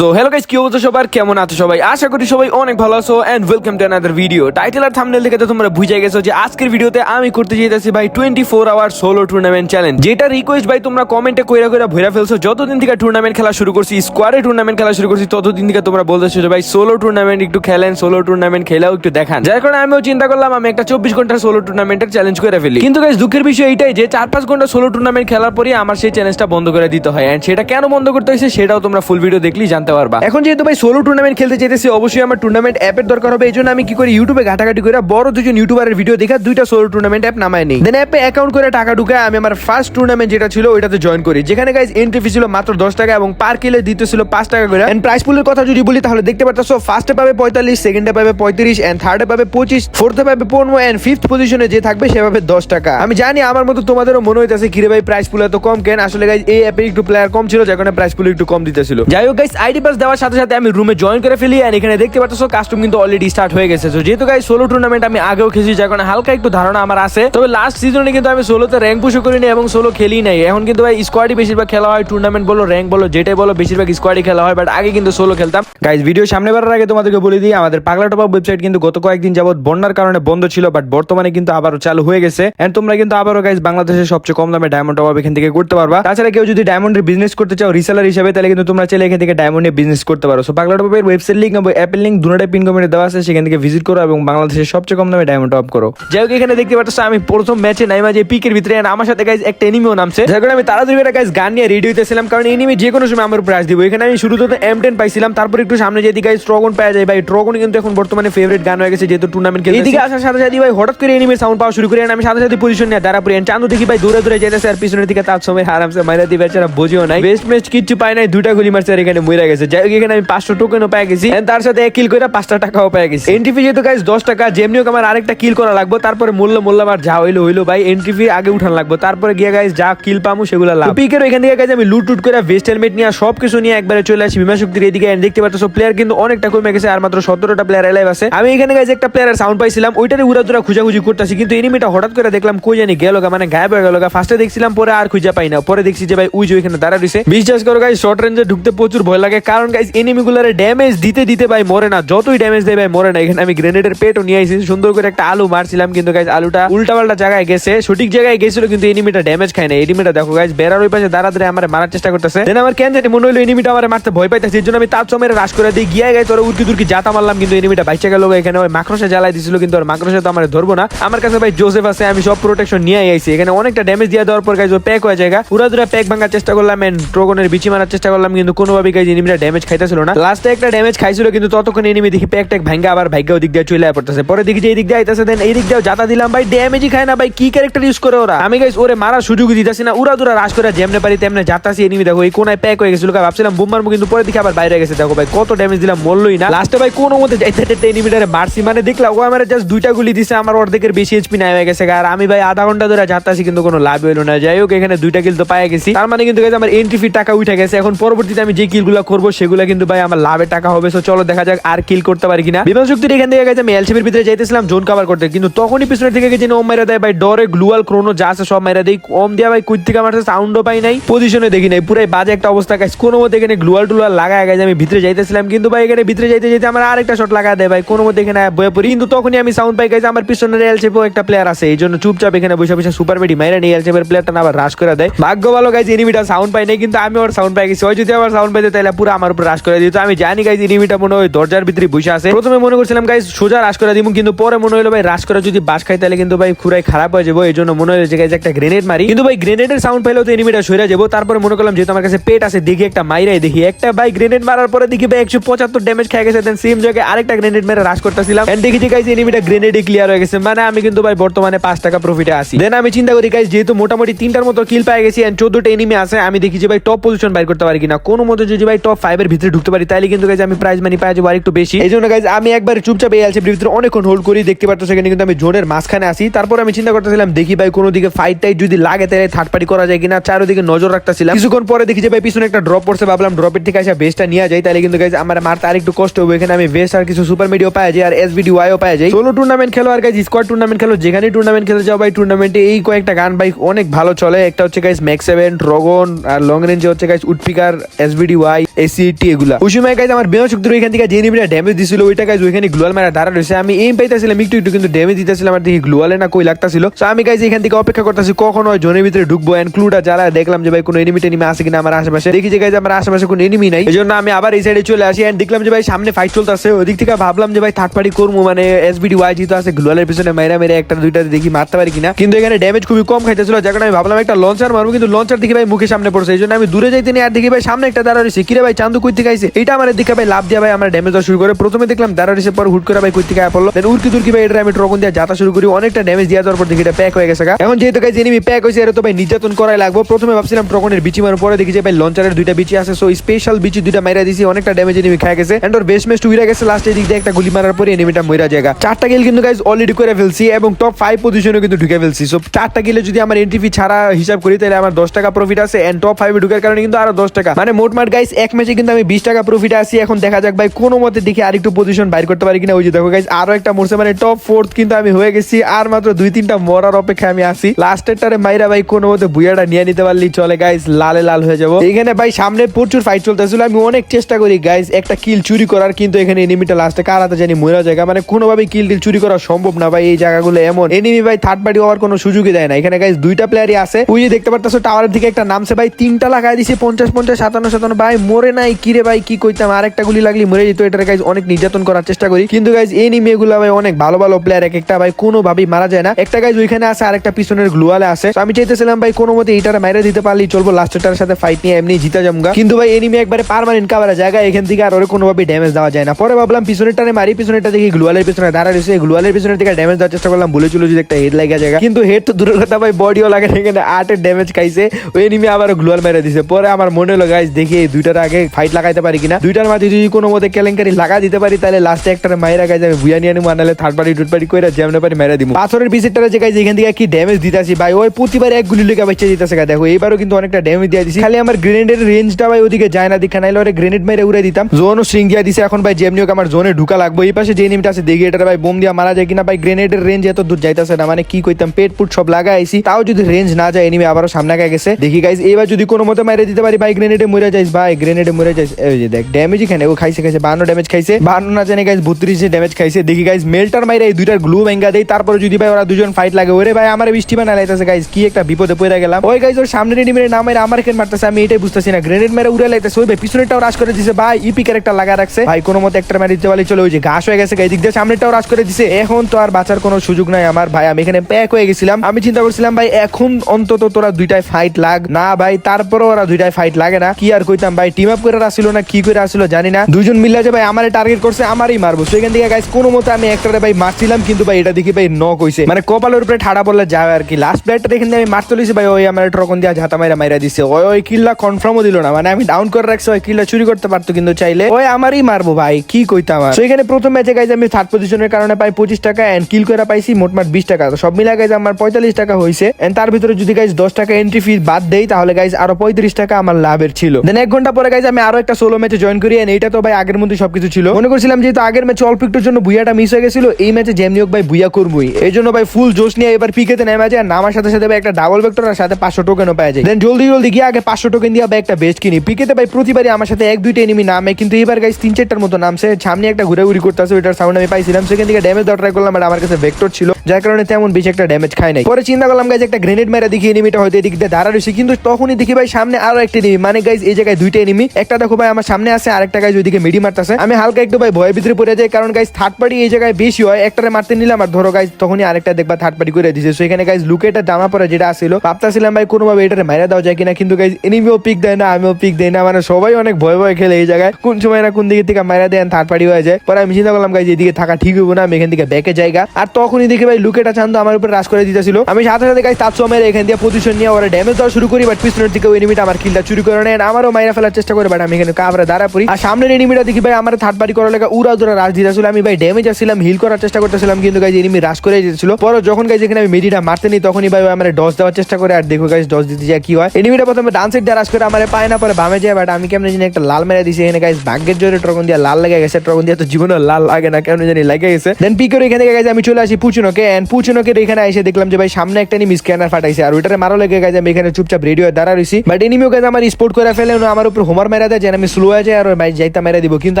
So hello guys কি অবস্থা সবার? কেমন আছো সবাই? আশা করি সবাই অনেক ভালো আছো and welcome to another video title R thumbnail দেখে তো তোমরা বুঝে গেছো যে আজকের ভিডিওতে আমি করতে যেতেছি ভাই 24 আওয়ার সোলো টুর্নামেন্ট চ্যালেঞ্জ যেটা রিকোয়েস্ট ভাই তোমরা কমেন্টে কইরা কইরা ভইরা ফেলছো। যতদিন থেকে টুর্নামেন্ট খেলা শুরু করছি স্কোয়াডে টুর্নামেন্ট খেলা শুরু করছি, ততদিন থেকে তোমরা বলতেছো যে ভাই সোলো টুর্নামেন্ট একটু খেলেন সোলো টুর্নামেন্ট খেলাও একটু দেখান। যার কারণে আমিও চিন্তা করলাম, আমি একটা চব্বিশ ঘণ্টার সোলো টুর্নামেন্টের চ্যালেঞ্জ করে ফেলি। কিন্তু গাইস দুঃখের বিষয় এটাই যে চার পাঁচ ঘণ্টা সোলো টুর্নামেন্ট খেলার পরে আমার সেই চ্যালেঞ্জটা বন্ধ করে দিতে হয়। এন্ড সেটা কেন বন্ধ করতে হয়েছে, সেটাও তোমরা ফুল ভিডিও দেখলেই জানতে পারবা। এখন যেহেতু ভাই সোলো টুর্নামেন্ট খেলতে চাইতেছি, অবশ্যই আমার টুর্নামেন্ট অ্যাপের দরকার হবে এই জন্য আমি কি করি ইউটিউবে ঘাটাঘাটি করে বড় দুজন ইউটিউবারের ভিডিও দেখা, দুইটা সোলো টুর্নামেন্ট অ্যাপ নামায় নেই। দেন অ্যাপে অ্যাকাউন্ট করে টাকা ঢুকায় আমি আমার ফার্স্ট টুর্নামেন্ট যেটা ছিল, ওইটাতে জয়েন করি। যেখানে গাইজ এন্ট্রি ফি ছিল মাত্র দশ টাকা এবং পার কিলে দিতে ছিল পাঁচ টাকা করে। এন্ড প্রাইস পুলের কথা যদি বলি, তাহলে দেখতে পারতেছো ফার্স্টে পাবে পঁয়তাল্লিশ সেকেন্ডে পাবে পঁয়ত্রিশ এন্ড থার্ডে পাবে পঁচিশ ফোর্থে পাবে পনেরো এন্ড ফিফথ পজিশনে যে থাকবে, সে পাবে দশ টাকা। আমি জানি আমার মতো তোমাদেরও মনে হইতেছে, কিরে ভাই প্রাইস পুল এত কম কেন? আসলে গাইজ এই অ্যাপে একটু প্লেয়ার কম ছিল, যার কারণে প্রাইস পুল একটু কম দিতেছিল। যাই হোক গাইজ আইডি পাস দেওয়ার সাথে সাথে আমি রুমে জয়েন করে ফেলি এন্ড এখানে দেখতে পাচ্ছ কাস্টম কিন্তু অলরেডি স্টার্ট হয়ে গেছে। যেহেতু গাই সোলো টুর্নামেন্ট আমি আগেও খেয়েছি যার কারণে হালকা একটু ধারণা আমার আছে। তবে লাস্ট সিজনে কিন্তু আমি সোলোতে র্যাঙ্ক পুশও করিনি এবং সোলো খেলি নাই। এখন কিন্তু ভাই স্কোয়াডই বেশিরভাগ খেলা হয় টুর্নামেন্ট বলো র্যাঙ্ক বলো, যেটাই বলো, বেশিরভাগ স্কোয়াডই খেলা হয় বাট আগে কিন্তু সোলো খেলতাম। গাইজ ভিডিও সামনে বাড়ার আগে তোমাদেরকে বলে দিই, আমাদের পাগলা টপ ওয়েবসাইট কিন্তু গত কয়েকদিন যাবত বন্যার কারণে বন্ধ ছিল বাট বর্তমানে কিন্তু আবারও চালু হয়ে গেছে। এন্ড তোমরা কিন্তু আবারও গাইজ বাংলাদেশের সবচেয়ে কম দামে ডায়মন্ড টপ এখান থেকে করতে পারবা। তাছাড়া কেউ যদি ডায়মন্ডের বিজনেস করতে চাও রিসেলার হিসেবে, তাহলে কিন্তু তোমরা চাইলে এখান থেকে ডায়মন্ডের বিজনেস করতে পারো। সো পাগলা টপের ওয়েবসাইট লিঙ্ক এবং অ্যাপের লিঙ্ক দুটোটাই পিন কমেন্টে দেওয়া আছে, সেখান থেকে ভিজিট করো এবং বাংলাদেশের সবচেয়ে কম দামে ডায়মন্ড টপ করো। যাই হোক, এখানে দেখতে পাচ্ছ, আমি প্রথম ম্যাচে নাইমা যে পিকের ভিতরে আমার সাথে গাইজ একটা এনিমিও নামছে। যার কারণে আমি তাড়াতাড়ি একটা গাইজ গান নিয়ে রেডি হইতেছিলাম, কারণ এনিমি যে কোনো সময় আমার প্রাইস দিব। এখানে আমি শুরুতে তো এম টেন পাইছিলাম, তারপর একটু সামনে যেদিকে গাইজ ট্রগন পাওয়া যায়, ভাই ট্রগন কিন্তু এখন বর্তমানে ফেভারিট গান হয়ে গেছে, যেহেতু টুর্নামেন্ট খেলে এদিকে আসার সাথে সাথে ভাই, হঠাৎ করে এনিমির সাউন্ড পাওয়া শুরু করে আমি সাথে সাথে পজিশন নিয়ে দাঁড়া পড়ি চান্দু দেখি, ভাই, দূরে দূরে যেতেছে আর পিছনের দিকে তার সময় আরামসে মাইরা দিবে বেচারা বুঝিও নাই। বেস্ট ম্যাচ কিচ্ছু পায় নাই দুটা গুলি মারছে, আর এখানে মরে গেছে। যাই এখানে আমি পাঁচশো টোকেনও পেয়ে গেছি। তার সাথে এক কিল করে পাঁচটা টাকাও পেয়ে গেছি। এন্ট্রি ফি যেহেতু গাইজ দশ টাকা যেমনি হোক আমার আরেকটা কিল করা লাগবে। তারপরে মূল্য মূল্য আমার যা হইল হইল ভাই এন্ট্রি ফি আগে উঠান লাগবে। তারপরে গিয়ে গাইজ যা কিল পামু, সেগুলো পিকের এখান থেকে গাইজ আমি লুট টুট করে ভেস্ট হেলমেট নিয়ে সব কিছু নিয়ে একবারে চলে আসি। বিমা শক্তির এদিকে দেখতে পাচ্ছ প্লেয়ার কিন্তু অনেকটা কমে গেছে, আর মাত্র সতেরোটা প্লেয়ার এলাইভ আছে। আমি এখানে গাইজ একটা প্লেয়ারের সাউন্ড পাইছিলাম। ওইটারে উড়া দুরা খুঁজাখুঁজি করতেছি, কিন্তু এনিমিটা হঠাৎ করে দেখলাম, কই জানি গেল মানে গায়েব হয়ে গেল ফার্স্টে দেখছিলাম, পরে আর খুঁজে পাই না। পরে দেখছি যে ভাই উই ওইখানে দাঁড়া রয়েছে। বিশ্বাস করো গাইজ শর্ট রেঞ্জে ঢুকতে প্রচুর ভয় লাগে। কারণ গাইজ এনিমি গুলারে ড্যামেজ দিতে দিতে ভাই মরে না। যতই ড্যামেজ দেয় ভাই মরে না। এখানে আমি গ্রেনেডের পেটও নিয়ে আইছি। সুন্দর করে একটা আলু মারছিলাম কিন্তু গাইজ আলুটা উল্টা পাল্টা জায়গায় গেছে। সঠিক জায়গায় গেছিল কিন্তু এনিমিটা ড্যামেজ খায় না এনিমিটা দেখো গাইজ বেড়ার ওই পাশে দাঁড়া দাঁড়িয়ে আমার মারার চেষ্টা করতেছে। দেন আমার কেন মনে হলো এনিমিটা আমার মারতে ভয় পাইতেছে। এর জন্য আমি তার সময় রাশ করে দিই গিয়ে গাইজ ওরা উর্কি দুর্কি জাতা মারলাম কিন্তু এনিমিটা বাইচে গেল এখানে। ওই মাকড়সে জ্বালাই দিছিল কিন্তু আর মাকড়সে তো আমার ধরবো না। আমার কাছে ভাই জোসেফ আছে, আমি সব প্রোটেকশন নিয়ে আইছি। এখানে অনেকটা ড্যামেজ দিয়ে দেওয়ার পর গাইজ ও প্যাক হয়ে জায়গা পুরা দুরা প্যাক ভাঙার চেষ্টা করলাম এন্ড ড্রাগনের বিচি মারার চেষ্টা করলাম কিন্তু কোনোভাবে গাইজ এনিমিটা ড্যামেজ খাইতেছিল না। লাস্টে একটা ড্যামেজ খাইছিল, কিন্তু ততক্ষণ এনিমি দেখি প্যাক ট্যাক ভাঙ্গা, আবার ভাগ্য দিক দিয়ে চলে পড়তেছে। পরে দেখি যে এই দিক দিয়ে আইতেছে দেন এই দিক দিয়ে জাতা দিলাম। ভাই ড্যামেজই খায় না, ভাই, কি ক্যারেক্টার ইউজ করে ওরা? আমি গাইজ ওরে মারার সুযোগ দিতেছি না। উড়া দুরা রাশ করে যেমনে পারি তেমনে যাতাছি এনিমি দেখো, এই কোনায় প্যাক হয়ে গেছিল। ভাবছিলাম বুম মারবো, কিন্তু পরে দেখি আবার বাইরে গেছে। দেখো ভাই, কত ড্যামেজ দিলাম, মরলই না। লাস্টে ভাই, কোনো মতে যাইতে যাইতে এনিমিটারে মারছি। মানে দেখলাম, ও আমার জাস্ট দুইটা গুলি দিছে, আমার অর্ধেকের বেশি এইচপি নাই হয়ে গেছে। আর আমি ভাই, আধা ঘণ্টা ধরে যাতাছি, কিন্তু কোনো লাভ হইল না। যাই হোক, এখানে দুইটা কিল তো পাই গেছি। তার মানে কিন্তু আমার এন্ট্রি ফি টাকা উঠে গেছে। এখন পরবর্তীতে আমি যে কিলগুলো করব সেগুলো কিন্তু ভাই আমার লাভের টাকা হবে। সো চলো দেখা যাক আর কিল করতে পারি কিনা। বিমান শক্তির এখান থেকে গেছে, আমি এলসিবির ভিতরে যাইতেছিলাম জোন কভার করতে। কিন্তু তখনই পিছনের থেকে গেছে ওম মেরা দেয় ভাই, ডরে গ্লুয়াল ক্রোনো যা আছে সব মেরা দেয়। ওম দিয়া ভাই, কুই থেকে আমার সাউন্ডও পাই নাই পজিশনে দেখি নাই। পুরাই বাজে একটা অবস্থা গাইছে কোনো মতে এখানে গ্লুয়াল টুলার লাগায় গেছে আমি ভিতরে যাইতেছিলাম। কিন্তু ভাই, এখানে ভিতরে যাইতে যেতে আমার আরেকটা শট লাগা দেয় ভাই, কোনো মতে এখানে বয়ে পড়ি। কিন্তু তখনই আমি সাউন্ড পাই গেছে আমার পিছনের এলসিপও একটা প্লেয়ার আছে। এই জন্য চুপচাপ এখানে বসে বসে সুপার মেডি মাইরা নিয়ে এলসিপের প্লেয়ারটা আবার রাশ করে দেয়। ভাগ্য ভালো গাইছে এনিমিটা সাউন্ড পাই নাই, কিন্তু আমি ওর সাউন্ড পাই গেছি। ওই যদি আমার সাউন্ড পাইতে, তাহলে পুরো আমার উপর রাশ করে দিত আমি জানি গাইজ এনিমিটা মনে হয় দরজার ভিতরে বসে আছে। প্রথমে মনে করছিলাম গাইজ সোজা রাশ করে দিব কিন্তু পরে মনে হলো ভাই, রাশ করে যদি বাস খাই তাহলে কিন্তু, ভাই, খুরাই খারাপ হয়ে যাব। এই জন্য মনে হলো যে গাইজ একটা গ্রেনেড মারি। কিন্তু ভাই গ্রেনেডের সাউন্ড পাইলেও তো এনিমিটা সরে যাব। তারপরে মনে করলাম, যেহেতু আমার কাছে পেট আছে, দেখি একটা মাইরাই দেখি। একটা, ভাই গ্রেনেড মারার পরে দেখি, ভাই, একশো পঁচাত্তর ড্যামেজ খেয়ে গেছে। দেন সেম জায়গায় আরেকটা গ্রেনেড মেরে রাশ করতেছিলাম। এন্ড দেখি যে গাইজ এনিমিটা গ্রেনেডে ক্লিয়ার হয়ে গেছে। মানে আমি কিন্তু, ভাই, বর্তমানে পাঁচ টাকা প্রফিটে আসি দেন আমি চিন্তা করি গাইজ যেহেতু মোটামুটি তিনটার মতো কিল পেয়ে গেছি এন্ড চোদ্দটা এনিমি আছে, আমি দেখি যে, ভাই টপ পজিশন বাইর করতে পারি কিনা। কোনো মতো যদি, ভাই টপ ফাইভ এর ভিতরে ঢুকতে পারি তাহলে কিন্তু আমি প্রাইজ মানি পাই যাব আরেকটু বেশি। এই জন্য গাইজ আমি একবার চুপচাপ এই এলসিপির ভিতরে অনেকক্ষণ হোল্ড করি দেখতে পাচ্ছ সেখানে কিন্তু আমি জোনের মাঝখানে আসি তারপর আমি চিন্তা করতেছিলাম, দেখি ভাই কোনো দিকে ফাইট টাইট যদি লাগে তাহলে থার্ড পার্টি করা যায় কিনা, চারোদিকে নজর রাখতেছিলাম। কিছুক্ষণ পরে দেখি যে ভাই পিছনে একটা ড্রপ পড়ছে, ভাবলাম ড্রপের থেকে আসা বেস্টটা নিয়ে যায় তাহলে কিন্তু গাইজ আমার মারতে আরেকটু কষ্ট হবে। এখানে আমি বেস্ট আর কিছু সুপার মিডিও পাই যায়, আর এস ভিডিও আইও পাই যায়। সোলো টুর্নামেন্ট খেলো আর গাইজ স্কোয়াড টুর্নামেন্ট খেলো, যেখানে টুর্নামেন্ট খেলতে যাও ভাই টুর্নামেন্টে এই কয়েকটা গান ভাই অনেক ভালো চলে। একটা হচ্ছে গাইজ ম্যাক্স সেভেন ড্রগন আর লং রেঞ্জে হচ্ছে guys woodpecker S VD Y এই এসি টি এগুলা। ওই সময় গাইজ আমার বেহ শক্তির ওইখান থেকে যে এনিমিটা ড্যামেজ দিছিল, ওইটা গাইজ ওইখানে গ্লোয়াল মারা দাঁড়া রয়েছে। আমি এম পাইতেছিলাম, একটু একটু কিন্তু ড্যামেজ দিতেছিলাম, আর দেখি গ্লোয়ালে না কই লাগতাছিল। তো আমি গাইজ এখান থেকে অপেক্ষা করতেছি, কখন ওই জোনের ভিতরে ঢুকবো। এন্ড ক্লুটা জ্বালা দেখলাম যে ভাই কোনো এনিমি টেনিমি আছে কিনা আমার আশেপাশে। দেখি যে গাইজ আমার আশেপাশে কোনো এনিমি নাই। এই জন্য আমি আবার এই সাইডে চলে আসি। এন্ড দেখলাম যে ভাই সামনে ফাইট চলতেছে। ওদিক থেকে ভাবলাম যে ভাই থার্ড পার্টি করব মানে এসবিডি ওয়াই যেহেতু আছে গ্লোয়ালের পিছনে মেরা মেরে একটা, দুইটা দেখি মারতে পারি কিনা। কিন্তু এখানে ড্যামেজ খুবই কম খাইতেছিল। যার কারণে আমি ভাবলাম একটা লঞ্চার মারবো, কিন্তু লঞ্চার দেখি ভাই মুখে সামনে পড়ছে। এই জন্য আমি দূরে যাইতে নিয়ে আর দেখি ভাই সামনে একটা দাঁড়া রয়েছে। কিরে ভাই চান্দু কই থেকে এটা আমার দিকে ভাই, লাভ দিয়া ভাই, আমার ড্যামেজ শুরু করে। প্রথমে দেখলাম দাঁড়া রয়েছে পর হুট করে ভাই কই থেকে পড়ল। দেন উড়কি তুর্কি ভাই এটা আমি ট্রকন দিয়ে যাতা শুরু করি, অনেকটা ড্যামেজ দিয়ে দেওয়ার পর দেখি এটা প্যাক হয়ে গেছে। এখন যেহেতু গাইজ এনিমি প্যাক হয়েছে এটা তো ভাই নির্যাতন করাই লাগবো। প্রথমে ভাবছিলাম ট্রকনের বিচি মারার, পরে দেখি যে ভাই লঞ্চারের দুইটা বিচি আছে। সো স্পেশাল বিচি দুইটা মাইরা দিছি, অনেকটা ড্যামেজ এনিমি খাই গেছে। এন্ড ওর বেস্ট ম্যাচ উইরা গেছে লাস্টে দিক দিয়ে একটা গুলি মারার পরে এনিমিটা মইরা জায়গা চারটা গেল কিন্তু গাইজ অলরেডি করে ফেলছি এবং টপ ফাইভ পজিশনে কিন্তু ঢুকে ফেলছি। সো চারটা গেলে যদি আমার এন্ট্রি ফি ছাড়া হিসাব করি, তাহলে আমার দশ টাকা প্রফিট আছে। এন্ড টপ ফাইভে ঢুকার কারণে কিন্তু আরও দশ টাকা। মানে মোটমাট গাইজ এক ম্যাচে কিন্তু আমি বিশ টাকা প্রফিট আসি এখন দেখা যাক ভাই, কোনো মতে দেখি আরেকটু পজিশন বাইর করতে পারি কিনা। ওই যে দেখো গাইজ আরও একটা মরছে। মানে টপ ফোর্থ কিন্তু আমি হয়ে গেছি। আর মাত্র দুই তিনটা মরার অপেক্ষায় আমি আসি লাস্টের টারে মাইরা ভাই কোনো মতে বুয়াটা নিয়ে নিতে পারলি চলে গাইজ লালে লাল হয়ে যাব। এখানে ভাই সামনে প্রচুর ফাইট চলতেছিল। আমি অনেক চেষ্টা করি গাইজ একটা কিল চুরি করার। কিন্তু এখানে এনিমিটা লাস্টে কার হাতে জানি মরা জায়গা মানে কোনোভাবে কিল টিল চুরি করা সম্ভব না ভাই, এই জায়গাগুলো এমন। এনিমি ভাই থার্ড পার্টি হওয়ার কোনো সুযোগই দেয় না। এখানে গাইজ দুইটা প্লেয়ারই আছে। ওই দেখতে পারতেছো টাওয়ারের দিকে একটা নামছে ভাই। তিনটা লাগাই দিছে, পঞ্চাশ পঞ্চাশ, সাতান্ন সাতান্ন। ভাই মরে নাই কিরে ভাই, কি কইতাম? আর একটা গুলি লাগলি, মরে যেত এটার গাইজ অনেক নির্যাতন করার চেষ্টা করি। কিন্তু গাইজ এনিমি এগুলো ভাই অনেক ভালো ভালো প্লেয়ার এক একটা ভাই কোনোভাবেই মারা যায় না। একটা গাইজ ওইখানে আছে আর একটা পিছনের গ্লুয়ালে আছে। আমি চাইতেছিলাম, ভাই, কোনো মতে এইটার মেরে দিতে পারলি চলবো লাস্টেরটার সাথে ফাইট নিয়ে এমনি জিতা যামগা। কিন্তু, ভাই এনিমি একবারে পারমানেন্ট কাভারের জায়গা এখান থেকে আর ওরে কোনোভাবে ড্যামেজ দেওয়া যায় না। পরে ভাবলাম পিছনের টানে মারি, পিছনেরটা দেখি গ্লুয়ালের পিছনে দাঁড়া রয়েছে। গ্লুয়ালের পিছনের দিকে ড্যামেজ দেওয়ার চেষ্টা করলাম বলে চলো যদি একটা হেড লাগা জায়গা। কিন্তু হেড তো দূরের কথা, ভাই বডিও লাগে এখানে আটের ড্যামেজ খাইছে। ওই এনিমি আবার গ্লুয়াল মেরে দিছে। পরে আমার মনে হলো গাইজ দেখি এই দুইটার আগে ফাইট লাগাইতে পারি কিনা? দুইটার মাঝে যদি কোনো মতে কেলেঙ্কারি লাগা দিতে পারি, তাহলে লাস্টে একটা মাইরা গাইজ আমি বুয়া নিয়ে নিবো নাহলে থার্ড পার্টি টুট পার্টি করে যেমন পারি মেরা দিব পাথরের পিসেরটারে যে গাইজ এখান থেকে কি ড্যামেজ দিতেছি? ভাই, ওই প্রতিবার এক গুলি লেগে বেঁচে দিতেছে গা। দেখো এবারও কিন্তু অনেকটা ড্যামেজ দিয়ে দিছি। খালি আমার গ্রেনেডের রেঞ্জটা ভাই ওদিকে যায় না, দেখা নাইলে ওরে গ্রেনেড মেরে উড়ে দিতাম। জোনও স্ট্রিং দিয়ে দিছে, এখন ভাই যেমনি হোক আমার জোনে ঢুকা লাগবো। এই পাশে যে নিমটা আছে, দেখি এটা ভাই বোম দিয়া মারা যায় কিনা। ভাই গ্রেনেডের রেঞ্জ এত দূর যাইতেছে না মানে কি কইতাম, পেট পুট সব লাগা আইছি তাও যদি রেঞ্জ না যায় এনিমি আবারও সামনে গেছে। দেখি গাইজ এবার যদি কোনো মতে মাইরে দিতে পারি, ভাই গ্রেনেডে মরে যাইস। ভাই গ্রেনেডে মরে যাইস। এই যে দেখ ড্যামেজ এখানে, ও খাইছে খাইছে বান্ন ড্যামেজ খাইছে। বান্ন না জানি গাইজ বত্রিশে ড্যামেজ খাইছে। দেখি গাইজ মেল্টার মাইরে এই দুইটার গ্লু ভেঙ্গা দেই, তারপরে যদি ভাই ওরা দুজন ফাইট লাগে, ওরে ভাই আমার বৃষ্টি বানা লাইতেছে গাইজ কি একটা বিপদে পড়ে গেলাম। ওই গাইজ ওর সামনে এনিমির নাম মেরে আমার কেন মারতেছে? আমি এটাই বুঝতেছি না। গ্রেনেড মেরে উড়ে লাইতেছে। ওই ভাই পিছনেরটাও রাশ করে দিছে। ভাই ইপি ক্যারেক্টার লাগা রাখছে। ভাই, কোনো মতে একটা মেরে দিতে পারলে চলে, ওই যে ঘাস হয়ে গেছে। গাই দিক দিয়ে সামনেটাও রাশ করে দিছে। এখন তো আর বাঁচার কোনো সুযোগ নাই আমার। ভাই, আমি এখানে প্যাক হয়ে গেছিলাম। আমি চিন্তা করছিলাম, ভাই, এখন অন্তত তোরা দুইটায় ফাইট লাগ। না ভাই তারপরে ওরা দুইটাই ফাইট লাগে না। কি আর কইতাম ভাই টিম আপ করে আসছিল না, কি করে আসলো জানি না। দুজন মিল্লা যে ভাই আমারে টার্গেট করছে, আমারই মারবো। সেখান থেকে গাইস কোনো মতে আমি একটারে ভাই মারছিলাম, কিন্তু ভাই এটা দেখি ভাই ন কইছে মানে কপালের উপরে ঠাড়া বললে যাবে আর কি। লাস্ট প্লেয়ারটা দেখেন আমি মারতে লইছি ভাই, ওই আমার ট্রকন দিয়া ঝাঁতা মাইরা মাইরা দিছে। ওই ওই কিল্লা কনফার্মও দিল না। মানে আমি ডাউন করে রাখছি, ওই কিল্লা চুরি করতে পারতো কিন্তু চাইলে। ওই আমারই মারবো ভাই, কি কইতাম আর। So, এখানে প্রথম ম্যাচে গাইজ আমি থার্ড পজিশনের কারণে পাই পঁচিশ টাকা এন্ড কিল করে পাইছি মোটমাট বিশ টাকা। তো সব মিলা গাইজ আমার পঁয়তাল্লিশ টাকা হয়েছে এন্ড তার ভিতরে যদি গাইজ দশ টাকা এন্ট্রি ফি বাদ দেই, তাহলে গাইজ আরও পঁয়ত্রিশ টাকা আমার লাভের ছিল। দেন এক ঘণ্টা পরে গাইজ আমি আরও একটা সোলো ম্যাচে জয়েন করি এন্ড এইটা তো ভাই আগের মধ্যে সবকিছু ছিল। মনে করছিলাম যেহেতু আগের ম্যাচে অল্প একটুর জন্য বুয়াটা মিস হয়ে গেছিল, এই ম্যাচে যেমনি হোক ভাই বুয়া করবই। এই জন্য ভাই ফুল জোশ নিয়ে এবার পিকেতে নেমে যায় নামার সাথে সাথে ভাই একটা ডাবল ভেক্টর আর সাথে পাঁচশো টোকেনও পাওয়া যায়। দেন জলদি জলদি গিয়ে আগে পাঁচশো টোকেন দিয়ে ভাই একটা বেস্ট কিনি। পিকেতে ভাই প্রতিবারই আমার সাথে এক দুইটা এনিমি নামে, কিন্তু এবার গাইস তিন চারটার মতো নামছে। সামনে একটা ঘুরাঘুরি করতেছে, ওইটার সাউন্ড আমি পাইছিলাম। সেখান থেকে ড্যামেজ দেওয়া ট্রাই করলাম আর আমার কাছে ভেক্টর ছিল। যার কারণে তেমন বেশি একটা ড্যামেজ খাই নাই। পরে চিন্তা করলাম গাইজ একটা গ্রেনেড মেরা দেখি এনিমিটা হয়তো এদিক দিয়ে দাঁড়া রয়েছে। কিন্তু তখনই দেখি ভাই, সামনে আরও একটা এনিমি মানে গাইজ এই জায়গায় দুইটা এনিমি একটা দেখো ভাই, আমার সামনে আছে, আরেকটা গাইজ ওইদিকে মিডি মারতেছে। আমি হালকা একটু ভাই, ভয়ের ভিতরে পড়ে যাই, কারণ গাইজ থার্ড পার্টি এই জায়গায় বেশি হয়। একটারে মারতে নিলাম, আর ধরো গাইজ তখনই আরেকটা দেখবা থার্ড পার্টি করে দিছে। সো এখানে গাইজ লুকেটা জামা পরে যেটা আসছিল ভাবতেছিলাম ভাই, কোনোভাবে এটারে মাইরা দেওয়া যায় কিনা, কিন্তু গাইজ এনিমিও পিক দেয় না, আমিও পিক দেয় না। মানে সবাই অনেক ভয় ভয় খেলে এই জায়গায়। কোন সময় না কোন দিকে থেকে মাইরা দেন থার্ড পার্টি হয়ে যায়। পরে আমি চিন্তা করলাম গাইজ এদিকে থাকা ঠিক হব না, আমি এখান থেকে ব্যাকে জায়গা আর তখনই দেখি ভাই, লুকেটা চান্দু আমার উপর রাশ করে দিতেছিল। আমি সাথে সাথে গাইজ তার সময় এখান দিয়ে পজিশন নিয়ে ওরা ড্যামেজ দেওয়া শুরু করি বাট পিছনের দিকে এনিমিটা আমার কিলটা চুরি করে নেন। আমারও মাইরা ফেলার চেষ্টা করে বাট আমি এখানে কাবরা দাঁড়া পড়ি। আর সামনের এনিমিটা দেখি ভাই, আমার থার্ড পার্টি করার লেগে উড়া দুরা রাশ দিতেছিল। আমি ভাই ড্যামেজ আসছিলাম হিল করার চেষ্টা করতেছিলাম, কিন্তু গাইজ এনিমি রাশ করে যেতেছিল পরে যখন গাইজ এখানে আমি মেডিটা মারতে নিই, তখনই ভাই আমার ডস দেওয়ার চেষ্টা করে। আর দেখো গাইজ ডস দিতে যায়, কি হয়? এনিমিটা প্রথমে ডান সাইড দিয়ে রাশ করে, আমার পায় না, পরে বামে যায় বাট আমি কেমন জানি একটা লাল মেরে দিছি। এখানে গাইজ ভাগ্যের জোরে ট্রকন দিয়ে লাল লেগে গেছে। ট্রকন দিয়ে তো জীবনে লাল লাগে না, কেমন জানি লেগে গেছে। দেন পিকের এখানে গাইজ আমি চলে আসি পুচুনকে। পুচুনোকে এন্ড পুচুনোকে এখানে এসে দেখলাম যে ভাই সামনে একটা নিমি স্ক্যানার ফাটাইছে। আর ওইটারে মারো লেগে গেছে আমি এখানে চুপচাপ রেডিও দাঁড়া রইছি। বাট এনিমিও গেছে আমার স্পোর্ট করে ফেলে আমার উপর হোমার মেরা দেয়, যেন আমি স্লো হয়ে যাই আর ভাই যাইতা মেরা দিব। কিন্তু